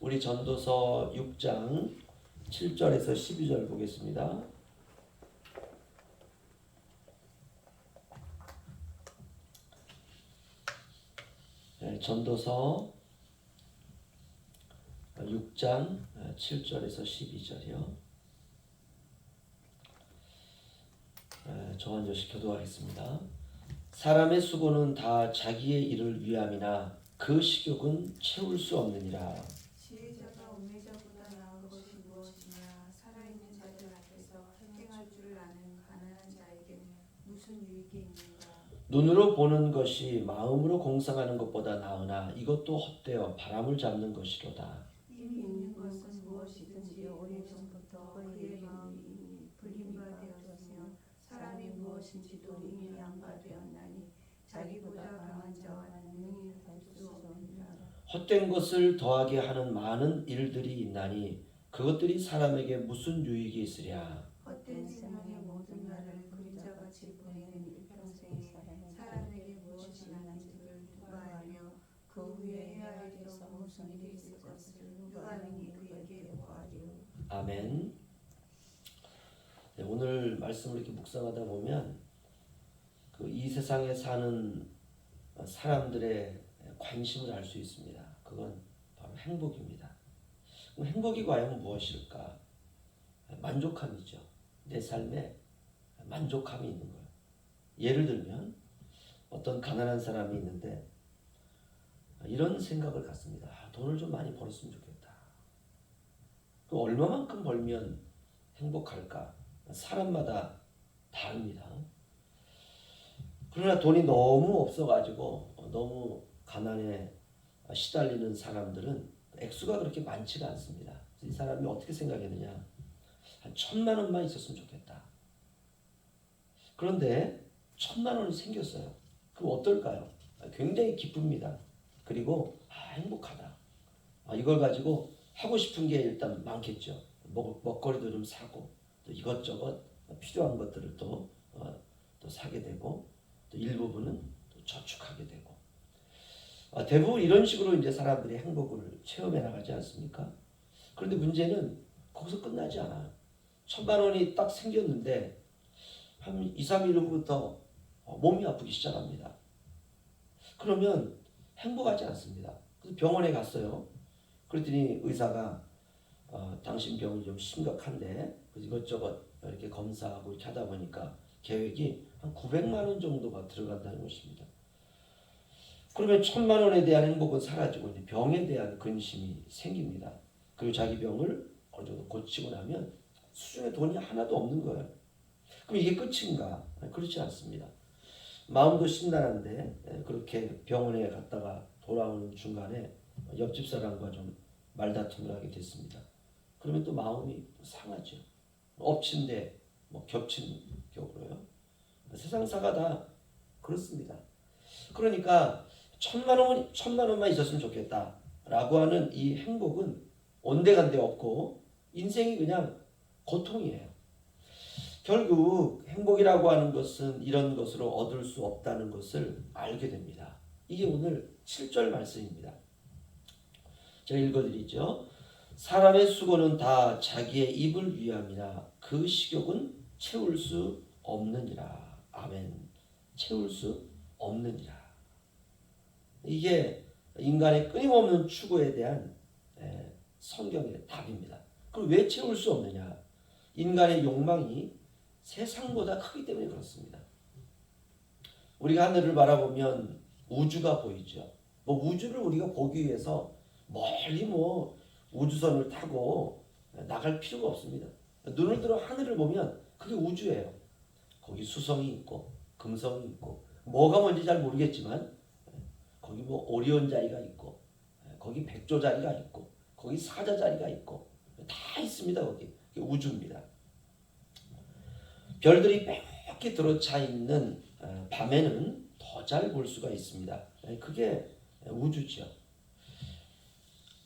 우리 전도서 6장 7절에서 12절 보겠습니다. 네, 전도서 6장 7절에서 12절이요. 정한조씩 교도하겠습니다. 사람의 수고는 다 자기의 일을 위함이나 그 식욕은 채울 수 없느니라. 지혜자가 음해자보다 나은 것이 무엇이냐 살아있는 자들 앞에서 행할 줄 아는 가난한 자에게는 무슨 유익이 있는가 눈으로 보는 것이 마음으로 공상하는 것보다 나으나 이것도 헛되어 바람을 잡는 것이로다. 이미 있는 것은 무엇이든지 오래전부터 그의 마음이 이미 불림바 되었으며 사람이 무엇인지도 이미 양가되었나니 자기보다 강한 자와는 능히 할수 없느니라 헛된 것을 더하게 하는 많은 일들이 있나니 그것들이 사람에게 무슨 유익이 있으랴. 헛된 생명의 모든 날을 그림자같이 보내는 일평생에 사람에게 무엇이 있는지를 누가 알며 그 아멘. 네, 오늘 말씀을 이렇게 묵상하다 보면 그 이 세상에 사는 사람들의 관심을 알 수 있습니다. 그건 바로 행복입니다. 행복이 과연 무엇일까? 만족함이죠. 내 삶에 만족함이 있는 거예요. 예를 들면 어떤 가난한 사람이 있는데 이런 생각을 갖습니다. 아, 돈을 좀 많이 벌었으면 좋겠다. 그 얼마만큼 벌면 행복할까? 사람마다 다릅니다. 그러나 돈이 너무 없어가지고 너무 가난에 시달리는 사람들은 액수가 그렇게 많지가 않습니다. 이 사람이 어떻게 생각했느냐? 한 천만 원만 있었으면 좋겠다. 그런데 천만 원이 생겼어요. 그럼 어떨까요? 굉장히 기쁩니다. 그리고 아, 행복하다. 아, 이걸 가지고 하고 싶은 게 일단 많겠죠. 먹, 먹거리도 좀 사고 또 이것저것 필요한 것들을 또, 어, 또 사게 되고 또 일부분은 또 저축하게 되고 아, 대부분 이런 식으로 이제 사람들이 행복을 체험해 나가지 않습니까? 그런데 문제는 거기서 끝나지 않아요. 천만 원이 딱 생겼는데 한 2, 3일 후부터 어, 몸이 아프기 시작합니다. 그러면 행복하지 않습니다. 그래서 병원에 갔어요. 그랬더니 의사가 어, 당신 병이 좀 심각한데 이것저것 이렇게 검사하고 이렇게 하다 보니까 계획이 한 900만 원 정도가 들어간다는 것입니다. 그러면 천만 원에 대한 행복은 사라지고 이제 병에 대한 근심이 생깁니다. 그리고 자기 병을 어느 정도 고치고 나면 수중에 돈이 하나도 없는 거예요. 그럼 이게 끝인가? 그렇지 않습니다. 마음도 심란한데 예, 그렇게 병원에 갔다가 돌아오는 중간에 옆집 사람과 좀 말다툼을 하게 됐습니다. 그러면 또 마음이 상하죠. 엎친 데 뭐 겹친 격으로요. 세상사가 다 그렇습니다. 그러니까 천만 원 천만 원만 있었으면 좋겠다라고 하는 이 행복은 온데간데 없고 인생이 그냥 고통이에요. 결국 행복이라고 하는 것은 이런 것으로 얻을 수 없다는 것을 알게 됩니다. 이게 오늘 7절 말씀입니다. 제가 읽어드리죠. 사람의 수고는 다 자기의 입을 위함이나 그 식욕은 채울 수 없느니라. 아멘. 채울 수 없느니라. 이게 인간의 끊임없는 추구에 대한 에, 성경의 답입니다. 그럼 왜 채울 수 없느냐? 인간의 욕망이 세상보다 크기 때문에 그렇습니다. 우리가 하늘을 바라보면 우주가 보이죠. 뭐 우주를 우리가 보기 위해서 멀리 뭐 우주선을 타고 나갈 필요가 없습니다. 눈을 들어 하늘을 보면 그게 우주예요. 거기 수성이 있고 금성이 있고 뭐가 뭔지 잘 모르겠지만 거기 뭐 오리온 자리가 있고 거기 백조 자리가 있고 거기 사자 자리가 있고 다 있습니다 거기 우주입니다. 별들이 빽빽히 들어차 있는 어, 밤에는 더 잘 볼 수가 있습니다. 그게 우주죠.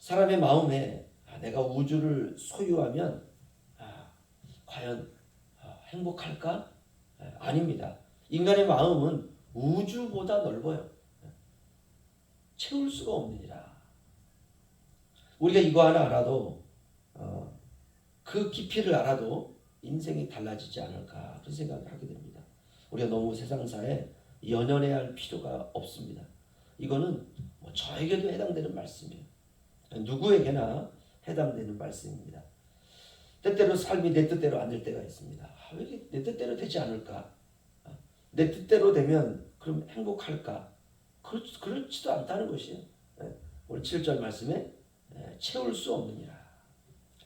사람의 마음에 아, 내가 우주를 소유하면 아, 과연 아, 행복할까? 아닙니다. 인간의 마음은 우주보다 넓어요. 채울 수가 없느니라. 우리가 이거 하나 알아도 어, 그 깊이를 알아도 인생이 달라지지 않을까 그런 생각을 하게 됩니다. 우리가 너무 세상사에 연연해야 할 필요가 없습니다. 이거는 뭐 저에게도 해당되는 말씀이에요. 누구에게나 해당되는 말씀입니다. 때때로 삶이 내 뜻대로 안 될 때가 있습니다. 아, 왜 이렇게 내 뜻대로 되지 않을까? 아, 내 뜻대로 되면 그럼 행복할까? 그렇, 그렇지도 않다는 것이에요. 예, 오늘 7절 말씀에 예, 채울 수 없느니라.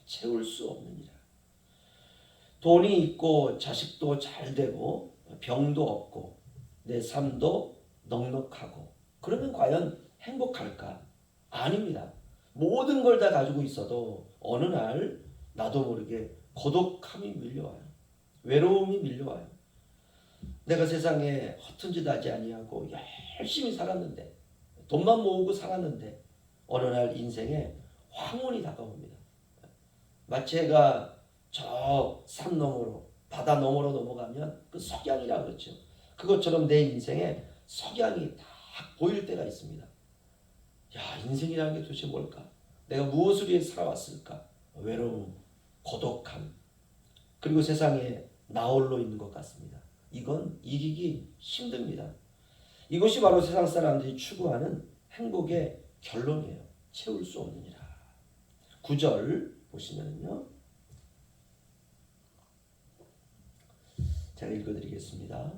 채울 수 없느니라. 돈이 있고 자식도 잘 되고 병도 없고 내 삶도 넉넉하고 그러면 과연 행복할까? 아닙니다. 모든 걸 다 가지고 있어도 어느 날 나도 모르게 고독함이 밀려와요. 외로움이 밀려와요. 내가 세상에 허튼 짓 하지 아니하고 열심히 살았는데 돈만 모으고 살았는데 어느 날 인생에 황혼이 다가옵니다. 마치 해가 저 산 너머로 바다 너머로 넘어가면 그 석양이라 그러죠. 그것처럼 내 인생에 석양이 딱 보일 때가 있습니다. 야 인생이라는 게 도대체 뭘까? 내가 무엇을 위해 살아왔을까? 외로움, 고독함, 그리고 세상에 나홀로 있는 것 같습니다. 이건 이기기 힘듭니다. 이것이 바로 세상 사람들이 추구하는 행복의 결론이에요. 채울 수 없느니라. 9절 보시면요. 제가 읽어드리겠습니다.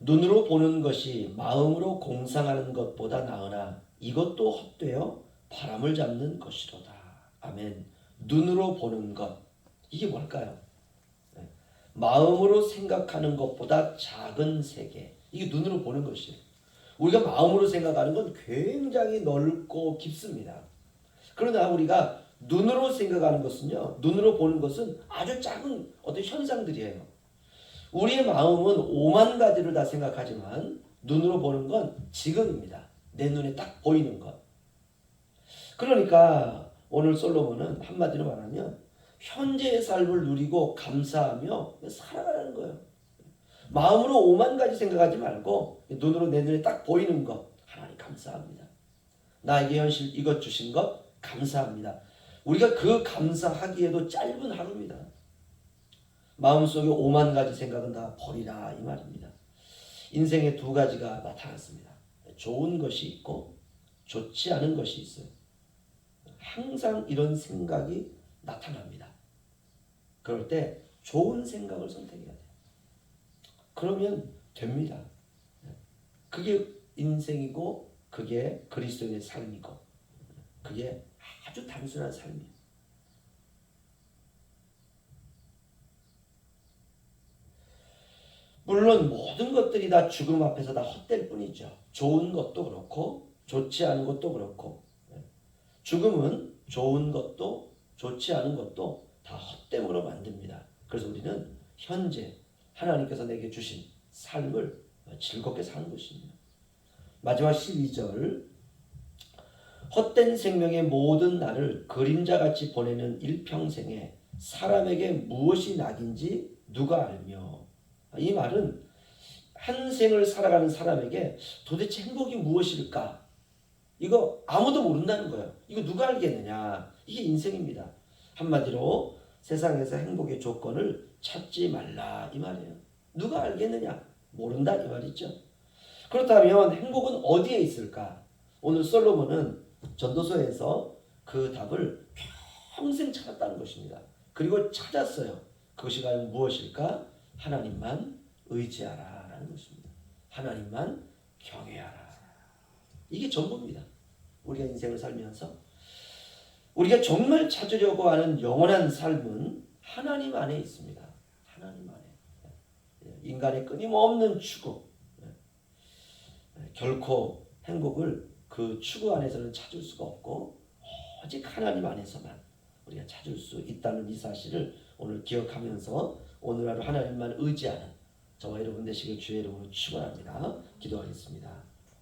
눈으로 보는 것이 마음으로 공상하는 것보다 나으나 이것도 헛되어 바람을 잡는 것이로다. 아멘. 눈으로 보는 것 이게 뭘까요? 네. 마음으로 생각하는 것보다 작은 세계 이게 눈으로 보는 것이에요. 우리가 마음으로 생각하는 건 굉장히 넓고 깊습니다. 그러나 우리가 눈으로 생각하는 것은요, 눈으로 보는 것은 아주 작은 어떤 현상들이에요. 우리의 마음은 오만 가지를 다 생각하지만 눈으로 보는 건 지금입니다. 내 눈에 딱 보이는 것. 그러니까 오늘 솔로몬은 한마디로 말하면 현재의 삶을 누리고 감사하며 살아가라는 거예요. 마음으로 오만 가지 생각하지 말고 눈으로 내 눈에 딱 보이는 것 하나님 감사합니다. 나에게 현실 이것 주신 것 감사합니다. 우리가 그 감사하기에도 짧은 하루입니다. 마음속에 오만 가지 생각은 다 버리라 이 말입니다. 인생에 두 가지가 나타났습니다. 좋은 것이 있고 좋지 않은 것이 있어요. 항상 이런 생각이 나타납니다. 그럴 때 좋은 생각을 선택해야 돼요. 그러면 됩니다. 그게 인생이고 그게 그리스도인의 삶이고 그게 아주 단순한 삶이에요. 물론 모든 것들이 다 죽음 앞에서 다 헛될 뿐이죠. 좋은 것도 그렇고 좋지 않은 것도 그렇고 죽음은 좋은 것도 좋지 않은 것도 다 헛됨으로 만듭니다. 그래서 우리는 현재 하나님께서 내게 주신 삶을 즐겁게 사는 것입니다. 마지막 12절 헛된 생명의 모든 날을 그림자같이 보내는 일평생에 사람에게 무엇이 낙인지 누가 알며 이 말은 한 생을 살아가는 사람에게 도대체 행복이 무엇일까? 이거 아무도 모른다는 거예요. 이거 누가 알겠느냐? 이게 인생입니다. 한마디로 세상에서 행복의 조건을 찾지 말라 이 말이에요. 누가 알겠느냐? 모른다 이 말이죠. 그렇다면 행복은 어디에 있을까? 오늘 솔로몬은 전도서에서 그 답을 평생 찾았다는 것입니다. 그리고 찾았어요. 그것이 과연 무엇일까? 하나님만 의지하라 라는 것입니다. 하나님만 경외하라. 이게 전부입니다. 우리가 인생을 살면서 우리가 정말 찾으려고 하는 영원한 삶은 하나님 안에 있습니다. 하나님 안에 인간의 끊임없는 추구 결코 행복을 그 추구 안에서는 찾을 수가 없고 오직 하나님 안에서만 우리가 찾을 수 있다는 이 사실을 오늘 기억하면서 오늘 하루 하나님만 의지하는 저와 여러분 되시길 주의 이름으로 축원합니다. 기도하겠습니다.